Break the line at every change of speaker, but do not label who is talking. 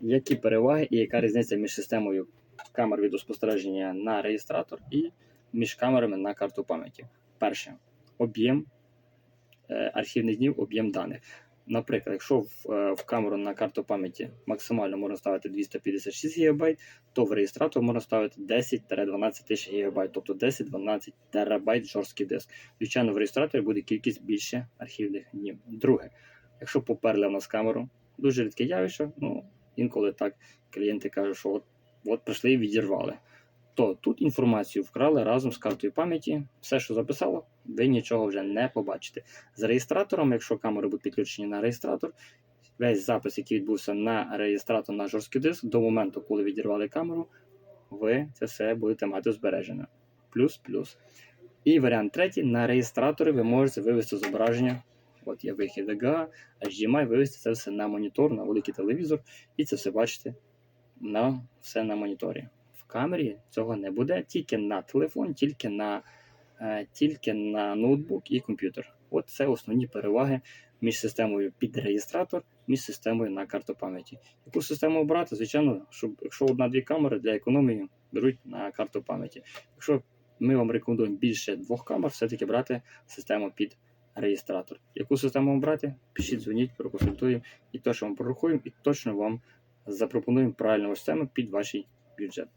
Які переваги і яка різниця між системою камер відеоспостереження на реєстратор і між камерами на карту пам'яті? Перше об'єм е, архівних днів, об'єм даних. Наприклад, якщо в, е, в камеру на карту пам'яті максимально можна ставити 256 ГБ, то в реєстратор можна ставити 10-12 тисяч ГБ, тобто 10-12 терабайт жорсткий диск. Звичайно, в реєстраторі буде кількість більше архівних днів. Друге, якщо поперли в нас камеру, дуже рідке явище, ну інколи так клієнти кажуть, що от, от прийшли і відірвали. То тут інформацію вкрали разом з картою пам'яті, все, що записало, ви нічого вже не побачите. З реєстратором, якщо камери будуть підключені на реєстратор, весь запис, який відбувся на реєстратор на жорсткий диск, до моменту, коли відірвали камеру, ви це все будете мати збережено. Плюс-плюс. І варіант третій: на реєстратори ви можете вивести зображення. От є вихід VGA, HDMI, вивести це все на монітор, на великий телевізор, і це все бачите на все на моніторі. В камері цього не буде, тільки на телефон, тільки на, е, тільки на ноутбук і комп'ютер. От це основні переваги між системою під реєстратор, між системою на карту пам'яті. Яку систему обрати? Звичайно, щоб якщо одна-дві камери для економії беруть на карту пам'яті. Якщо ми вам рекомендуємо більше двох камер, все-таки брати систему під реєстратор. Яку систему обрати? Пишіть, дзвоніть, проконсультуємо і точно вам прорахуємо, і точно вам запропонуємо правильну систему під ваш бюджет.